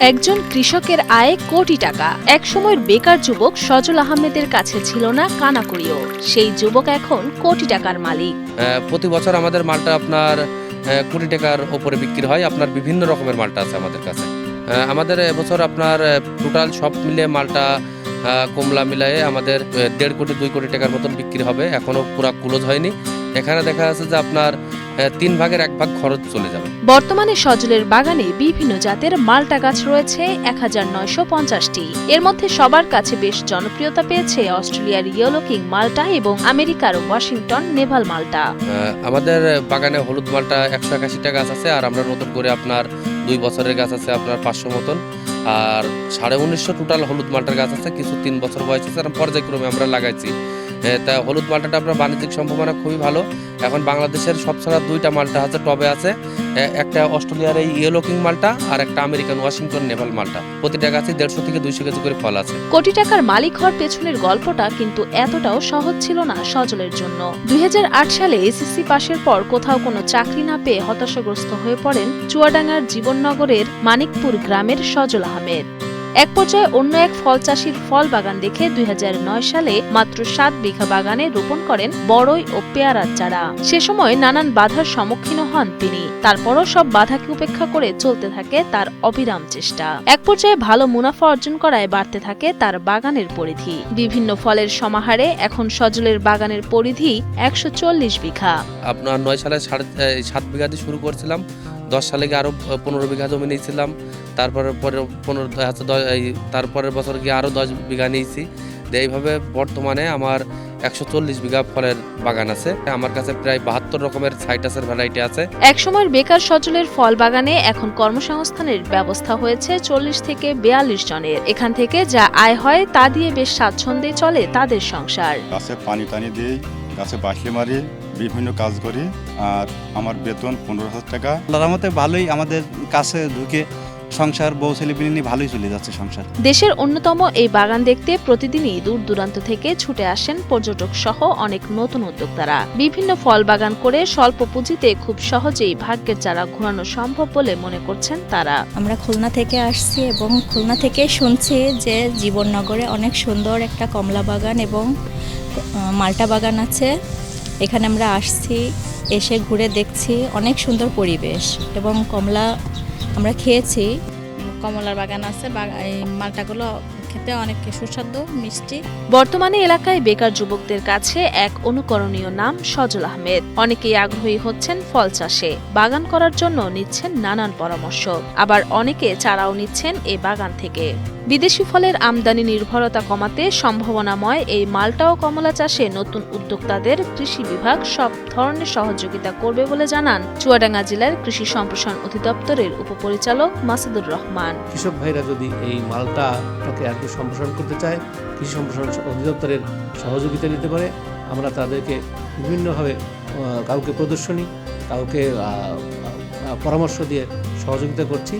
একজন কৃষকের আয় কোটি টাকা। এক একসময়ের বেকার যুবক সজল আহমেদের কাছে ছিল না কানাকড়িও। সেই যুবক এখন কোটি টাকার মালিক। প্রতি বছর আমাদের মালটা আপনার কোটি টাকার ওপরে বিক্রি হয়। আপনার বিভিন্ন রকমের মালটা আছে আমাদের কাছে। আমাদের এবছর আপনার টোটাল সব মিলে মালটা কমলা মিলায়ে আমাদের দেড় কোটি, দুই কোটি টাকার মতন বিক্রি হবে। এখনও পুরা ক্লোজ হয়নি। এখানে দেখা যাচ্ছে যে আপনার তিন ভাগের এক ভাগ খরচ চলে যাবে। বর্তমানে সজলের বাগানে বিভিন্ন জাতের মাল্টা গাছ রয়েছে এক হাজার নয়শো পঞ্চাশটি। এর মধ্যে সবার কাছে বেশ জনপ্রিয়তা পেয়েছে অস্ট্রেলিয়ার ইয়েলো কিং মাল্টা এবং আমেরিকার ওয়াশিংটন নেভাল মাল্টা। আমাদের বাগানে হলুদ মালটা একশো একাশিটা গাছ আছে আর আমরা নতুন করে আপনার দুই বছরের গাছ আছে আপনার পাঁচশো মতন। আর সাড়ে উনিশশো টোটাল হলুদ মালটার গাছ আছে কিছু তিন বছর বয়স আছে পর্যায়ক্রমে আমরা লাগাইছি। তা হলুদ মালটাটা আপনার বাণিজ্যিক সম্ভাবনা খুবই ভালো। এখন বাংলাদেশের সব ছাড়া দুইটা মালটা আছে, টবে আছে। একটা অস্ট্রেলিয়ার এই ইয়েলো কিং মালটা আর একটা আমেরিকান ওয়াশিংটন নেভাল মালটা। প্রতিটা গাছে দেড়শো থেকে দুইশো কেজি করে ফল আছে। কোটি টাকার মালিক হওয়ার পেছনের গল্পটা কিন্তু এতটাও সহজ ছিল না সজলের জন্য। দুই হাজার আট সালে এসএসসি পাশের পর কোথাও কোনো চাকরি না পেয়ে হতাশাগ্রস্ত হয়ে পড়েন চুয়াডাঙ্গার জীবননগরের মানিকপুর গ্রামের সজল আহমেদ। এক পর্যায়ে অন্য এক ফল চাষির ফল বাগান দেখে দুই হাজার নয় সালে মাত্র সাত বিঘা বাগানে রোপণ করেন বড়ই ও পেয়ারার চারা। সে সময় নানান বাধার সম্মুখীন হন তিনি। তারপরও সব বাধাকে উপেক্ষা করে চলতে থাকে তার অবিরাম চেষ্টা। এক পর্যায়ে ভালো মুনাফা অর্জন করায় বাড়তে থাকে তার বাগানের পরিধি। বিভিন্ন ফলের সমাহারে এখন সজলের বাগানের পরিধি একশো চল্লিশ বিঘা। আপনার নয় সালে সাত বিঘা দিয়ে শুরু করছিলাম। দশ সালে গিয়ে আরও পনেরো বিঘা জমি নিয়েছিলাম। তারপরে পরে পনেরো তারপরের বছর গিয়ে আরও দশ বিঘা নিয়েছি। এইভাবে বর্তমানে আমার একশো চল্লিশ বিঘা ফলের বাগান আছে। আমার কাছে প্রায় বাহাত্তর রকমের সাইটাসের ভ্যারাইটি আছে। একসময়ের বেকার সজলের ফল বাগানে এখন কর্মসংস্থানের ব্যবস্থা হয়েছে চল্লিশ থেকে বিয়াল্লিশ জনের। এখান থেকে যা আয় হয় তা দিয়ে বেশ স্বাচ্ছন্দ্যে চলে তাদের সংসার। গাছে পানি টানি দিই গাছে বাসলি মারি বিভিন্ন কাজ করি আর আমার বেতন পনেরো হাজার টাকা। রহমতে ভালোই আমাদের কাছে ঢুকে সংসার বউ ছেলে নিয়ে ভালোই চলে যাচ্ছে সংসার। দেশের অন্যতম এই বাগান দেখতে প্রতিদিনই দূর দূরান্ত থেকে ছুটে আসেন পর্যটক সহ অনেক নতুন উদ্যোক্তারা। বিভিন্ন ফল বাগান করে স্বল্প পুঁজিতে খুব সহজেই ভাগ্যের চারা ঘোরানো সম্ভব বলে মনে করছেন তারা। আমরা খুলনা থেকে আসছি এবং খুলনা থেকে শুনছি যে জীবননগরে অনেক সুন্দর একটা কমলা বাগান এবং মাল্টা বাগান আছে। এখানে আমরা আসছি, এসে ঘুরে দেখছি অনেক সুন্দর পরিবেশ এবং কমলা আমরা খেয়েছি। কমলার বাগান আছে মালটাগুলো খেতে অনেক সুস্বাদু মিষ্টি। বর্তমানে এলাকায় বেকার যুবকদের কাছে এক অনুকরণীয় নাম সজল আহমেদ। অনেকেই আগ্রহী হচ্ছেন ফল চাষে। বাগান করার জন্য নিচ্ছেন নানান পরামর্শ। আবার অনেকে চারাও নিচ্ছেন এই বাগান থেকে। বিদেশি ফলের আমদানি নির্ভরতা কমাতে সম্ভাবনাময় এই মাল্টা ও কমলা চাষে নতুন উদ্যোক্তাদের কৃষি বিভাগ সব ধরনের সহযোগিতা করবে বলে জানান চুয়াডাঙ্গা জেলার কৃষি সম্প্রসারণ অধিদপ্তরের উপপরিচালক মাসুদুর রহমান। কৃষক ভাইরা যদি এই মালটাটাকে একটু সম্প্রসারণ করতে চায়, কৃষি সম্প্রসারণ অধিদপ্তরের সহযোগিতা নিতে পারে। আমরা তাদেরকে বিভিন্নভাবে কাউকে প্রদর্শনী, কাউকে পরামর্শ দিয়ে সহযোগিতা করছি।